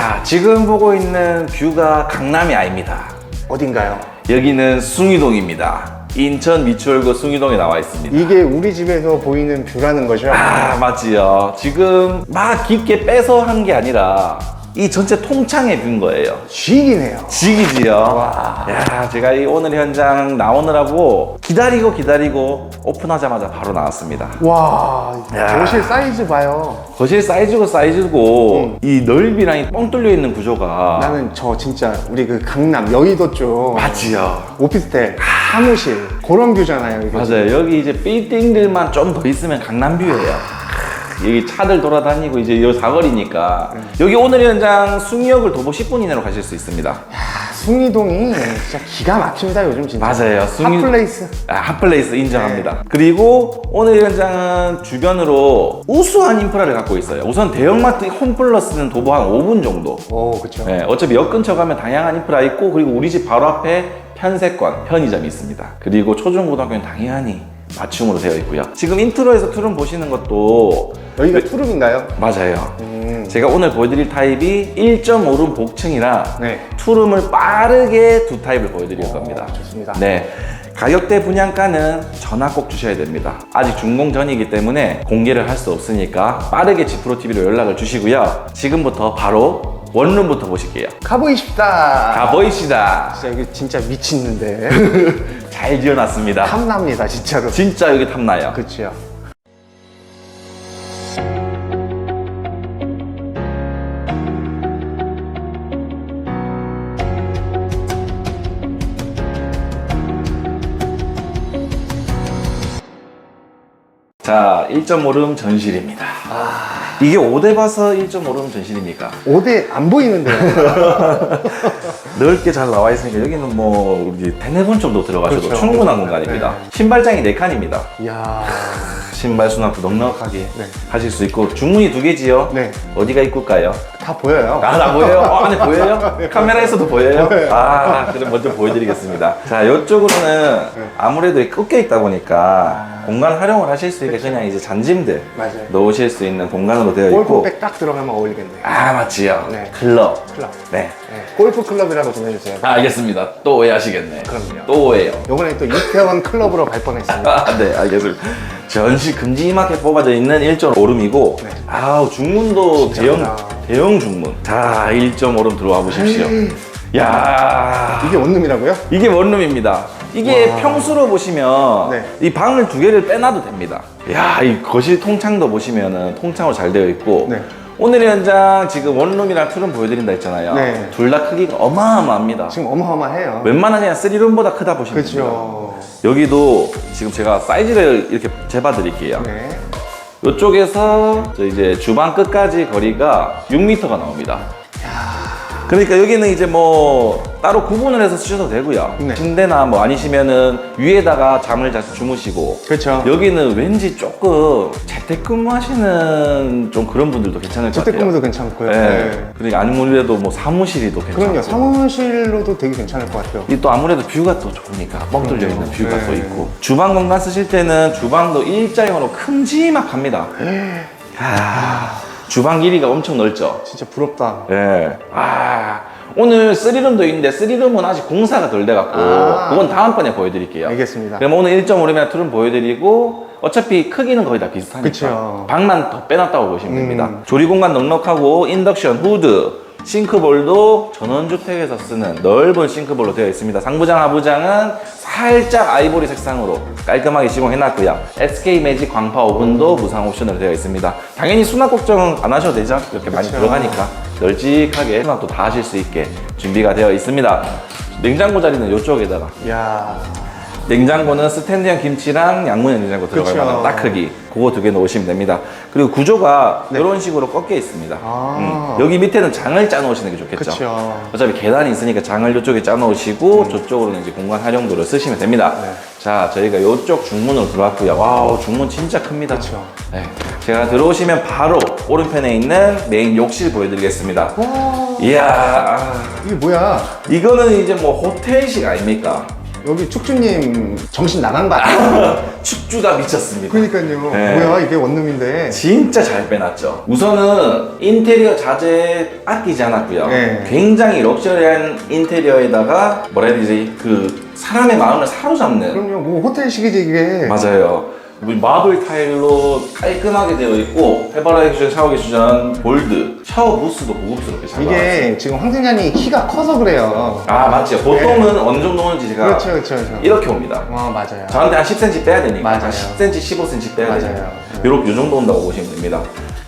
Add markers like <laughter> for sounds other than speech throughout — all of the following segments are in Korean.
자, 지금 보고 있는 뷰가 강남이 아닙니다. 어딘가요? 여기는 숭이동입니다. 인천 미추홀구 숭이동에 나와 있습니다. 이게 우리 집에서 보이는 뷰라는 거죠? 아, 맞지요. 지금 막 깊게 빼서 한 게 아니라 이 전체 통창의 뷰인 거예요. 쥐이네요. 지기지요. 와. 야, 제가 이 오늘 현장 나오느라고 기다리고 기다리고 오픈하자마자 바로 나왔습니다. 와, 야. 거실 사이즈 봐요. 거실 사이즈고 사이즈고 이 넓이랑 이 뻥 뚫려 있는 구조가 나는 저 진짜 우리 그 강남 여의도 쪽 맞지요. 오피스텔 사무실 그런 뷰잖아요. 이게 맞아요. 여기 이제 빌딩들만 좀 더 있으면 강남뷰예요. 여기 차들 돌아다니고 이제 요 사거리니까 여기 오늘 현장 숭이역을 도보 10분 이내로 가실 수 있습니다. 아, 숭이동이 진짜 기가 막힙니다 요즘 진짜. 맞아요. 숭이- 핫플레이스. 아, 핫플레이스 인정합니다. 그리고 오늘 현장은 주변으로 우수한 인프라를 갖고 있어요. 우선 대형마트 홈플러스는 도보 한 5분 정도. 오, 그쵸. 네, 어차피 역 근처 가면 다양한 인프라 있고 그리고 우리 집 바로 앞에 편세권 편의점이 있습니다. 그리고 초중고등학교는 당연히 맞춤으로 되어 있고요. 지금 인트로에서 투룸 보시는 것도 여기가 투룸인가요? 맞아요. 음. 제가 오늘 보여드릴 타입이 1.5룸 복층이라 네. 투룸을 빠르게 두 타입을 보여드릴 겁니다. 좋습니다. 네. 가격대 분양가는 전화 꼭 주셔야 됩니다. 아직 준공 전이기 때문에 공개를 할 수 없으니까 빠르게 지프로 TV로 연락을 주시고요. 지금부터 바로 원룸부터 보실게요. 가보이십다. 가보이시다. 진짜 여기 진짜 미친는데. <laughs> 잘 지어놨습니다. 탐납니다 진짜로. 진짜 여기 탐나요. 그치요. 1.5룸 전실입니다. 이게 5대 봐서 1.5룸 전실입니까? 5대 안 보이는데요. <laughs> 넓게 잘 나와 있으니까 여기는 뭐 우리 대네 번 정도 들어가셔도 그렇죠. 충분한 공간입니다. 네. 신발장이 4칸입니다. 이야. 신발 수납도 넉넉하게 네. 하실 수 있고 중문이 두 개지요. 네. 어디가 입구일까요? 다 보여요. 아, 나 보여요? 어, 안에 보여요? <laughs> 카메라에서도 보여요? 아, 그럼 먼저 보여드리겠습니다. 자, 이쪽으로는 아무래도 꺾여 있다 보니까 공간 활용을 하실 수 있게 그냥 이제 잔짐들 맞아요. 놓으실 수 있는 공간으로 되어 있고. 골프백 딱 들어가면 어울리겠네요. 아, 맞지요. 네. 클럽. 클럽. 네. 네. 골프 클럽이라고 좀 해주세요. 아, 알겠습니다. 또 오해하시겠네. 그럼요. 또 오해요. 요번에 또 이태원 클럽으로 갈 뻔했습니다. 아, <laughs> 네, 알겠습니다. 전시 금지막에 뽑아져 있는 1.5룸이고, 네. 아우, 중문도 대형, 크다. 대형 중문. 자, 1.5룸 들어와 보십시오. 야 이게 원룸이라고요? 이게 원룸입니다. 이게 평수로 보시면 네. 이 방을 두 개를 빼놔도 됩니다. 야, 이 거실 통창도 보시면은 통창으로 잘 되어 있고, 네. 오늘 현장 지금 원룸이랑 투룸 보여드린다 했잖아요. 네. 둘 다 크기가 어마어마합니다. 지금 어마어마해요. 웬만한 그냥 3룸보다 크다 보시면 됩니다. 그렇죠. 여기도 지금 제가 사이즈를 이렇게 재봐 드릴게요. 네. 이쪽에서 저 이제 주방 끝까지 거리가 6m가 나옵니다. 그러니까 여기는 이제 뭐 따로 구분을 해서 쓰셔도 되고요. 네. 침대나 뭐 아니시면은 위에다가 잠을 자서 주무시고 그렇죠. 여기는 왠지 조금 재택근무하시는 좀 그런 분들도 괜찮을 것 같아요. 재택근무도 괜찮고요. 네. 네. 그러니까 아무래도 뭐 사무실이도 괜찮고. 그럼요. 사무실로도 되게 괜찮을 것 같아요. 이 또 아무래도 뷰가 또 좋으니까 뻥 뚫려 있는 뷰가 네. 또 있고 주방 공간 쓰실 때는 주방도 일자형으로 큼지막합니다. 아, 주방 길이가 엄청 넓죠. 진짜 부럽다. 예. 아 오늘 3룸도 있는데 3룸은 아직 공사가 덜 돼갖고 아. 그건 다음번에 보여드릴게요. 알겠습니다. 그럼 오늘 1.5룸이나 2룸 보여드리고 어차피 크기는 거의 다 비슷하니까 그쵸. 방만 더 빼놨다고 보시면 음. 됩니다. 조리 공간 넉넉하고 인덕션 후드 싱크볼도 전원주택에서 쓰는 넓은 싱크볼로 되어 있습니다. 상부장, 하부장은 살짝 아이보리 색상으로 깔끔하게 시공해놨고요. SK 매직 광파 오븐도 무상 옵션으로 되어 있습니다. 당연히 수납 걱정은 안 하셔도 되죠. 이렇게 많이 그쵸. 들어가니까 널찍하게 수납도 다 하실 수 있게 준비가 되어 있습니다. 냉장고 자리는 이쪽에다가 이야. 냉장고는 스탠드형 김치랑 양문형 냉장고 들어갈 그쵸. 만한 딱 크기 그거 두개 놓으시면 됩니다 그리고 구조가 네. 이런 식으로 꺾여 있습니다 아. 음, 여기 밑에는 장을 짜 놓으시는 게 좋겠죠 그쵸. 어차피 계단이 있으니까 장을 이쪽에 짜 놓으시고 저쪽으로는 이제 공간 활용도를 쓰시면 됩니다 네. 자 저희가 이쪽 중문으로 들어왔고요 와우 중문 진짜 큽니다 그쵸. 네. 제가 들어오시면 바로 오른편에 있는 메인 욕실 보여드리겠습니다 와. 이야 이게 뭐야? 이거는 이제 뭐 호텔식 아닙니까? 여기 축주님 정신 나간 거 아니에요? <laughs> 축주가 미쳤습니다. 그러니까요. 네. 뭐야 이게 원룸인데. 진짜 잘 빼놨죠. 우선은 인테리어 자재 아끼지 않았고요. 네. 굉장히 럭셔리한 인테리어에다가 뭐라 해야 되지? 그 사람의 마음을 사로잡는 그럼요. 뭐 호텔식이지 이게. 맞아요. 우리 마블 타일로 깔끔하게 되어 있고 페버라이션 샤워 개수전 볼드 샤워 부스도 고급스럽게 잘. 이게 지금 황 팀장이 키가 커서 그래요. 아 맞죠. 보통은 어느 정도 오는지 제가 그렇죠, 그렇죠, 그렇죠. 이렇게 옵니다. 어 맞아요. 저한테 한 10cm 빼야 되니까 맞아요. 한 10cm, 15cm 빼야 맞아요. 돼요. 요렇게 요 정도 온다고 보시면 됩니다.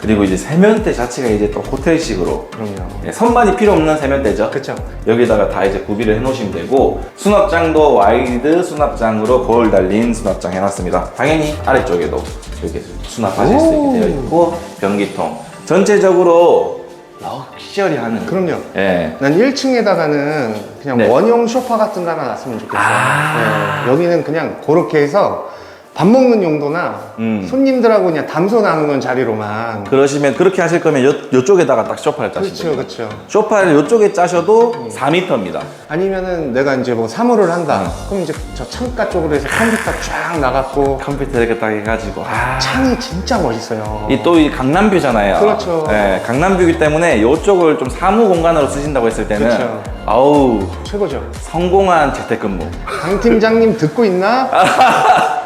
그리고 이제 세면대 자체가 이제 또 호텔식으로 그럼요. 예, 선반이 필요 없는 세면대죠. 그쵸. 여기다가 다 이제 구비를 해놓으시면 되고 수납장도 와이드 수납장으로 거울 달린 수납장 해놨습니다. 당연히 아래쪽에도 이렇게 수납하실 수 오. 있게 되어 있고 변기통 전체적으로 럭셔리하는 그럼요. 예. 난 1층에다가는 그냥 네. 원형 소파 같은 거 하나 놨으면 좋겠어요. 아. 네, 여기는 그냥 그렇게 해서 밥 먹는 용도나 음. 손님들하고 그냥 담소 나누는 자리로만. 그러시면 그렇게 하실 거면 요, 요쪽에다가 딱 소파를 짜시면 그렇죠, 됩니다. 그렇죠. 소파를 요쪽에 짜셔도 4m입니다. 아니면은 내가 이제 뭐 사무를 한다. 어. 그럼 이제 저 창가 쪽으로 해서 컴퓨터 쫙 나갔고 컴퓨터 이렇게 딱 해가지고 아. 창이 진짜 멋있어요. 이 또 이 강남뷰잖아요. 그렇죠. 네, 강남뷰이기 때문에 이쪽을 좀 사무 공간으로 쓰신다고 했을 때는 그렇죠. 아우 최고죠. 성공한 재택근무. 강 팀장님 듣고 있나? <laughs>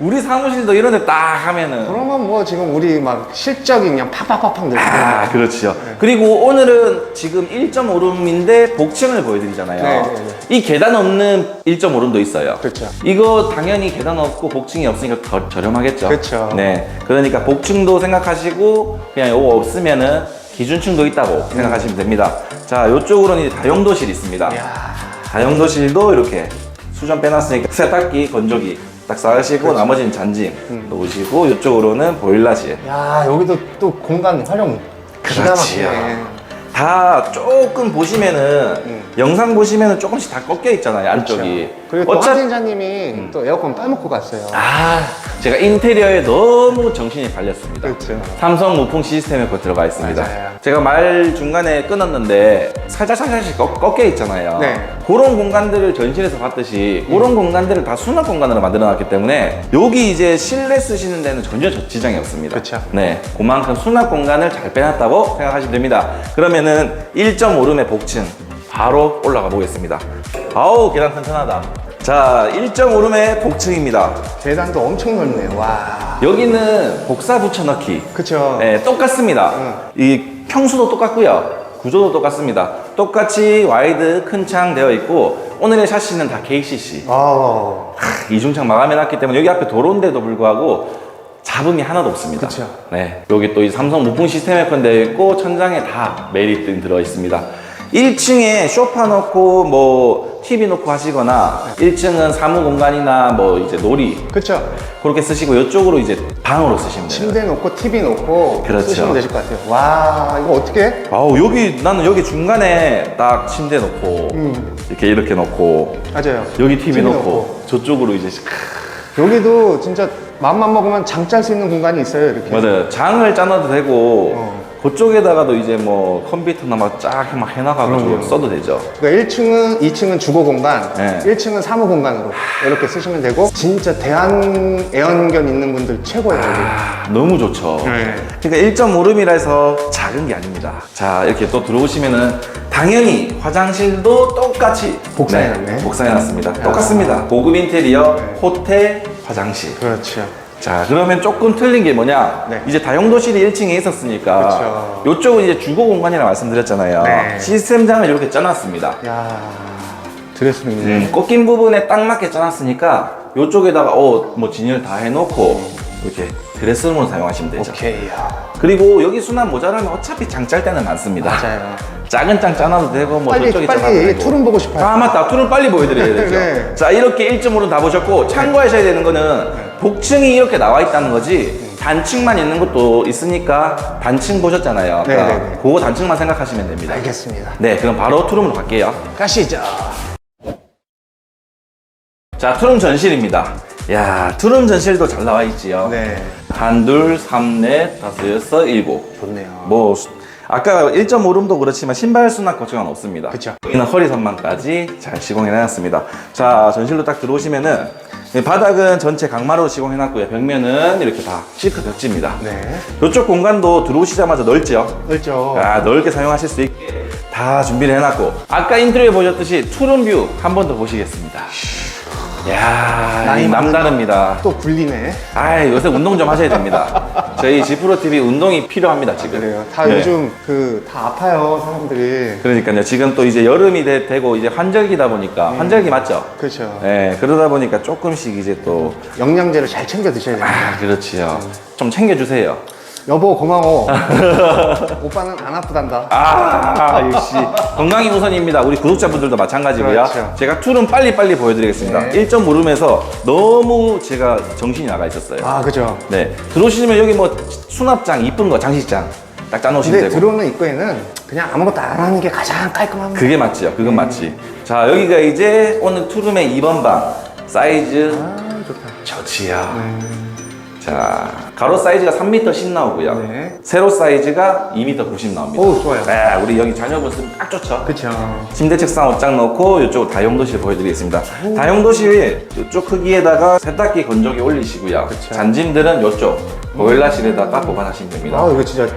우리 사무실도 이런 데 딱 하면은 그러면 뭐 지금 우리 막 실적이 그냥 팍팍팍팍 늘고. 아 그렇죠. 네. 그리고 오늘은 지금 1.5룸인데 복층을 보여드리잖아요. 네, 네, 네. 이 계단 없는 1.5룸도 있어요. 그렇죠. 이거 당연히 계단 없고 복층이 없으니까 더 저렴하겠죠. 그렇죠. 네. 그러니까 복층도 생각하시고 그냥 이거 없으면은 기준층도 있다고 음. 생각하시면 됩니다. 자, 이쪽으로는 이제 다용도실이 있습니다. 이야. 다용도실도 이렇게 수전 빼놨으니까 세탁기, 건조기 딱 쌓으시고 그렇죠. 나머지는 잔짐 음. 놓으시고 이쪽으로는 보일러실. 야 여기도 또 공간 활용 기가 그렇지요. 막히네. 다 조금 보시면은 음. 영상 보시면은 조금씩 다 꺾여 있잖아요 안쪽이. 그리고 또 어차- 황 팀장님이 또 에어컨 빼먹고 갔어요. 아 제가 인테리어에 너무 정신이 팔렸습니다. 그렇죠. 삼성 무풍 시스템에 거 들어가 있습니다. 맞아요. 제가 말 중간에 끊었는데 살짝 살짝씩 꺾, 꺾여 있잖아요. 네. 그런 공간들을 전실에서 봤듯이 그런 공간들을 다 수납 공간으로 만들어 놨기 때문에 여기 이제 실내 쓰시는 데는 전혀 저- 지장이 없습니다. 그쵸. 네, 그만큼 수납 공간을 잘 빼놨다고 생각하시면 됩니다. 그러면은 1.5룸의 복층 바로 올라가 보겠습니다. 아우 계단 튼튼하다. 자, 1.5룸의 복층입니다. 계단도 엄청 넓네. 와. 여기는 복사 붙여넣기. 그쵸. 네, 똑같습니다. 응. 이 평수도 똑같고요. 구조도 똑같습니다. 똑같이 와이드 큰 창 되어 있고 오늘의 샤시는 다 KCC. 아. 이중창 마감해놨기 때문에 여기 앞에 도로인데도 불구하고 잡음이 하나도 없습니다. 그쵸. 네, 여기 또 이 삼성 무풍 시스템에 건 되어 있고 천장에 다 메리트 들어 있습니다. 1층에 소파 놓고 뭐 TV 놓고 하시거나 1층은 사무 공간이나 뭐 이제 놀이 그쵸. 그렇게 쓰시고 이쪽으로 이제 방으로 쓰시면 돼요. 침대 놓고 TV 놓고 그렇죠. 쓰시면 되실 것 같아요. 와 이거 어떻게? 해? 아우 여기 나는 여기 중간에 딱 침대 놓고 음. 이렇게 이렇게 놓고 맞아요. 여기 TV, TV 놓고, 저쪽으로 이제 여기도 진짜 마음만 먹으면 장 짤 수 있는 공간이 있어요 이렇게. 맞아요 장을 짜놔도 되고 어. 그쪽에다가도 이제 뭐 컴퓨터나 막 쫙 막 해놔가지고 그럼요. 써도 되죠. 그러니까 1층은 2층은 주거 공간, 네. 1층은 사무 공간으로 이렇게 쓰시면 되고 진짜 대한 애완견 있는 분들 최고예요 여기. 아, 너무 좋죠. 네. 그러니까 1.5룸이라 해서 작은 게 아닙니다. 자, 이렇게 또 들어오시면은 당연히 화장실도 똑같이 복사해놨네. 복사해놨습니다. 똑같습니다. 고급 인테리어, 네. 호텔, 화장실. 그렇죠. 자, 그러면 조금 틀린 게 뭐냐? 네. 이제 다용도실이 1층에 있었으니까 그쵸. 이쪽은 이제 주거 공간이라 말씀드렸잖아요. 네. 시스템장을 이렇게 짜놨습니다. 야 드레스룸이네. 음, 꺾인 부분에 딱 맞게 짜놨으니까 이쪽에다가 어, 뭐 진열 다 해놓고 이렇게 드레스룸으로 사용하시면 되죠. 오케이. 야. 그리고 여기 수납 모자라면 어차피 장 짤 때는 많습니다. 맞아요. 작은 장 짜놔도 되고 뭐 빨리 저쪽에 짜놔도 빨리 되고. 투룸 보고 싶어요. 아 맞다 투룸 빨리 보여드려야 되죠. <laughs> 네. 자 이렇게 1.5로 다 보셨고 참고하셔야 되는 거는 복층이 이렇게 나와 있다는 거지 단층만 있는 것도 있으니까 단층 보셨잖아요. 아까. 네, 네, 네. 그거 단층만 생각하시면 됩니다. 알겠습니다. 네 그럼 바로 투룸으로 갈게요. 가시죠. 자 투룸 전실입니다. 야 투룸 전실도 잘 나와 있지요. 네. 한, 둘, 삼, 넷, 다섯, 여섯, 일곱. 좋네요. 뭐 수- 아까 1.5룸도 그렇지만 신발 수납 걱정은 없습니다. 그쵸. 여기는 허리 선반까지 잘 시공해 놨습니다. 자, 전실로 딱 들어오시면은 이 바닥은 전체 강마루로 시공해놨고요. 벽면은 이렇게 다 시크 벽지입니다. 네. 이쪽 공간도 들어오시자마자 넓죠? 넓죠. 아, 넓게 사용하실 수 있게 다 준비를 해놨고 아까 인트로에 보셨듯이 투룸 뷰 한 번 더 보시겠습니다. 이야, 나이 이 남다릅니다. 또 굴리네. 아, 요새 운동 좀 하셔야 됩니다. 저희 지프로 TV 운동이 필요합니다 지금. 그래요. 다 네. 요즘 그 다 아파요 사람들이. 그러니까요. 지금 또 이제 여름이 되, 고 이제 환절기다 보니까 환절기 맞죠? 그렇죠. 네, 그러다 보니까 조금씩 이제 또 영양제를 잘 챙겨 드셔야 돼요. 아, 그렇지요. 좀 챙겨 주세요. 여보 고마워. <laughs> 오빠는 안 아프단다. 아, 역시 건강이 우선입니다. 우리 구독자분들도 마찬가지고요. 그렇죠. 제가 툴은 빨리빨리 보여드리겠습니다. 네. 1.5룸에서 너무 제가 정신이 나가 있었어요. 아 그죠. 네, 들어오시면 여기 뭐 수납장 이쁜 거 장식장 딱 짜놓으시면 근데 되고. 들어오는 입구에는 그냥 아무것도 안 하는 게 가장 깔끔합니다. 그게 맞지요. 그건 맞지. 자, 여기가 이제 오늘 투룸의 2번 방 사이즈 아 좋다. 좋지요. 자, 가로 사이즈가 3m 10 나오고요. 네. 세로 사이즈가 2m 90 나옵니다. 오 좋아요. 네, 우리 여기 자녀분 쓰면 딱 좋죠. 그렇죠. 침대 책상 옷장 넣고 이쪽 다용도실 보여드리겠습니다. 다용도실 이쪽 크기에다가 세탁기 건조기 올리시고요. 그쵸. 잔짐들은 이쪽 보일러실에다가 보관하시면 됩니다. 아 이거 진짜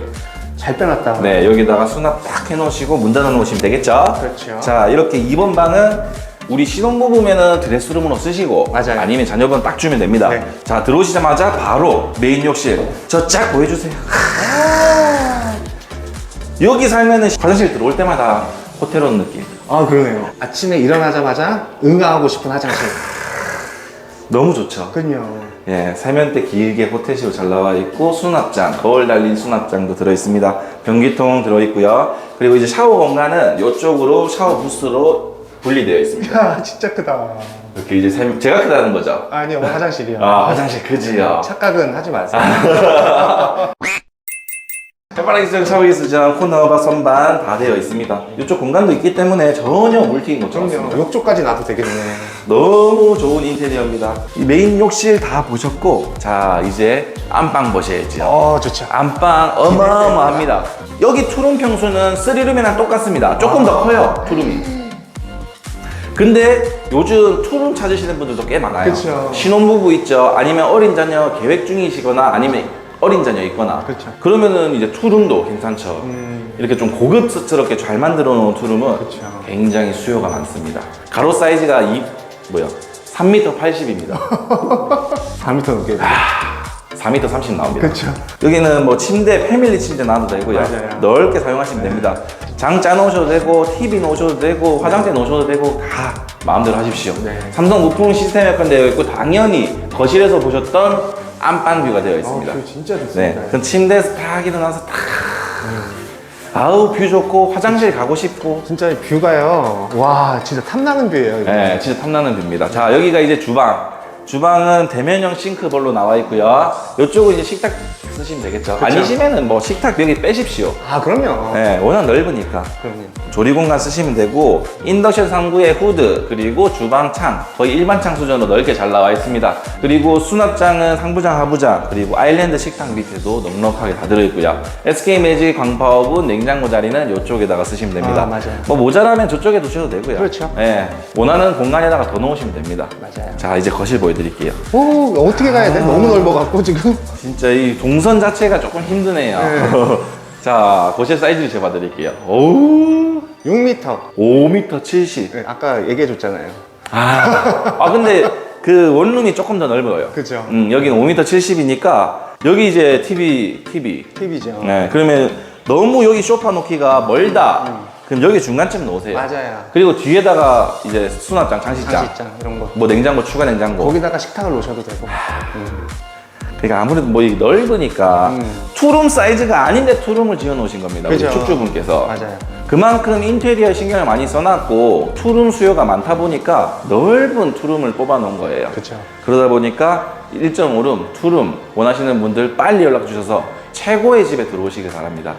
잘 빼놨다. 네, 여기다가 수납 딱 해놓으시고 문 닫아 놓으시면 되겠죠? 그렇죠. 자, 이렇게 2번 방은 우리 신혼부부면은 드레스룸으로 쓰시고 맞아요. 아니면 자녀분 딱 주면 됩니다. 네. 자, 들어오시자마자 바로 메인 욕실. 저 쫙 보여주세요. 여기 살면은 화장실 들어올 때마다 호텔 온 느낌. 아 그러네요. 아침에 일어나자마자 응아하고 싶은 화장실. 너무 좋죠. 그럼요. 예, 세면대 길게 호텔식으로 잘 나와 있고 수납장, 거울 달린 수납장도 들어 있습니다. 변기통 들어 있고요. 그리고 이제 샤워 공간은 이쪽으로 샤워 부스로 분리되어 있습니다. 야 진짜 크다. 이렇게 이제 세, 제가 크다는 거죠. 아니요 화장실이요. 아, 화장실 크지요. 착각은 하지 마세요. <laughs> 해바라기 속 샤워기 수전, 코너바 선반 다 되어 있습니다. 이쪽 공간도 있기 때문에 전혀 물튀긴 것처럼 그럼요. 욕조까지 놔도 되겠네. 너무 좋은 인테리어입니다. 이 메인 욕실 다 보셨고, 자 이제 안방 보셔야죠. 어 좋죠. 안방 어마어마합니다. 여기 투룸 평수는 3룸이랑 똑같습니다. 조금 더 커요, 투룸이. 근데 요즘 투룸 찾으시는 분들도 꽤 많아요. 그쵸. 신혼부부 있죠. 아니면 어린 자녀 계획 중이시거나 아니면 어린 자녀 있거나. 그쵸. 그러면은 이제 투룸도 괜찮죠. 음. 이렇게 좀 고급스럽게 잘 만들어 놓은 투룸은 그쵸. 굉장히 수요가 많습니다. 가로 사이즈가 이 뭐야? 3m 80입니다. 4m 넘게. 4m 30 나옵니다. 그렇죠. 여기는 뭐 침대, 패밀리 침대 놔도 되고요. 맞아요. 넓게 사용하시면 됩니다. 장 짜놓으셔도 되고, TV 놓으셔도 되고, 화장대 놓으셔도 되고, 다 마음대로 하십시오. 네. 삼성 무풍 시스템에 되어 있고, 당연히 거실에서 보셨던 안방 뷰가 되어 아, 있습니다. 뷰 진짜 네. 좋습니다. 그럼 침대에서 딱 일어나서 딱. 아우, 뷰 좋고, 화장실 가고 싶고. 진짜 이 뷰가요. 와 진짜 탐나는 뷰예요. 이거. 네, 진짜 탐나는 뷰입니다. 자, 여기가 이제 주방. 주방은 대면형 싱크볼로 나와 있고요. 이쪽은 이제 식탁 쓰시면 되겠죠. 그쵸. 아니시면은 뭐 식탁 여기 빼십시오. 아 그럼요. 네, 워낙 넓으니까. 그럼요. 조리 공간 쓰시면 되고 인덕션 상부에 후드 그리고 주방 창 거의 일반 창 수준으로 넓게 잘 나와 있습니다. 그리고 수납장은 상부장, 하부장 그리고 아일랜드 식탁 밑에도 넉넉하게 다 들어있고요. SK 매직 광파오븐 냉장고 자리는 이쪽에다가 쓰시면 됩니다. 아, 맞아요. 뭐 모자라면 저쪽에 두셔도 되고요. 그렇죠. 네, 원하는 공간에다가 더 넣으시면 됩니다. 맞아요. 자 이제 거실 보여드릴게요. 오 어떻게 가야 돼? 너무 넓어갖고 지금. 진짜 이 동선 자체가 조금 힘드네요. 네. <laughs> 자 거실 사이즈를 재봐드릴게요. 오 6m. 5m 70. 네, 아까 얘기해줬잖아요. 아, 아 근데 그 원룸이 조금 더 넓어요. 그죠. 음, 여기는 5m 70이니까 여기 이제 TV, TV. TV죠. 네, 그러면 너무 여기 소파 놓기가 멀다. 그럼 여기 중간쯤 놓으세요. 맞아요. 그리고 뒤에다가 이제 수납장, 장식장, 장식장 이런 거. 뭐 냉장고, 추가 냉장고. 거기다가 식탁을 놓으셔도 되고. 그러니까 아무래도 뭐 이게 넓으니까 음. 투룸 사이즈가 아닌데 투룸을 지어 놓으신 겁니다. 우리 그죠. 축주분께서. 맞아요. 그만큼 인테리어에 신경을 많이 써놨고 투룸 수요가 많다 보니까 넓은 투룸을 뽑아 놓은 거예요. 그렇죠. 그러다 보니까 1.5룸, 투룸 원하시는 분들 빨리 연락 주셔서 최고의 집에 들어오시길 바랍니다.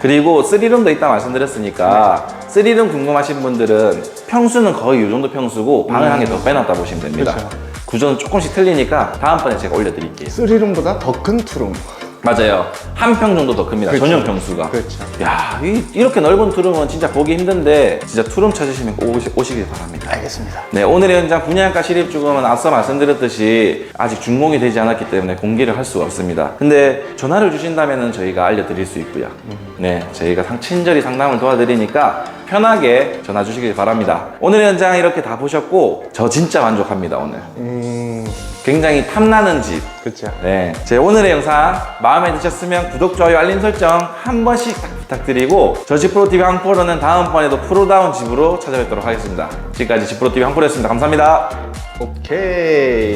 그리고 3룸도 있다 말씀드렸으니까 3룸 궁금하신 분들은 평수는 거의 이 정도 평수고 방을 한 개 더 빼놨다 보시면 됩니다. 그쵸. 구조는 조금씩 틀리니까 다음번에 제가 올려드릴게요. 쓰리룸보다 더 큰 투룸. 맞아요. 한 평 정도 더 큽니다. 그렇죠. 전용 평수가. 그렇죠. 야, 이, 이렇게 넓은 투룸은 진짜 보기 힘든데 진짜 투룸 찾으시면 꼭 오시, 오시길 바랍니다. 알겠습니다. 네, 오늘의 현장 분양가 실입주금은 앞서 말씀드렸듯이 아직 준공이 되지 않았기 때문에 공개를 할 수가 없습니다. 근데 전화를 주신다면 저희가 알려드릴 수 있고요. 네, 저희가 상, 친절히 상담을 도와드리니까 편하게 전화 주시길 바랍니다. 오늘의 현장 이렇게 다 보셨고 저 진짜 만족합니다, 오늘. 음, 굉장히 탐나는 집. 그렇죠. 네, 제 오늘의 영상 마음에 드셨으면 구독, 좋아요, 알림 설정 한 번씩 딱 부탁드리고 저 지 프로TV 항포로는 다음번에도 프로다운 집으로 찾아뵙도록 하겠습니다. 지금까지 지프로TV 항포로였습니다. 감사합니다. 오케이.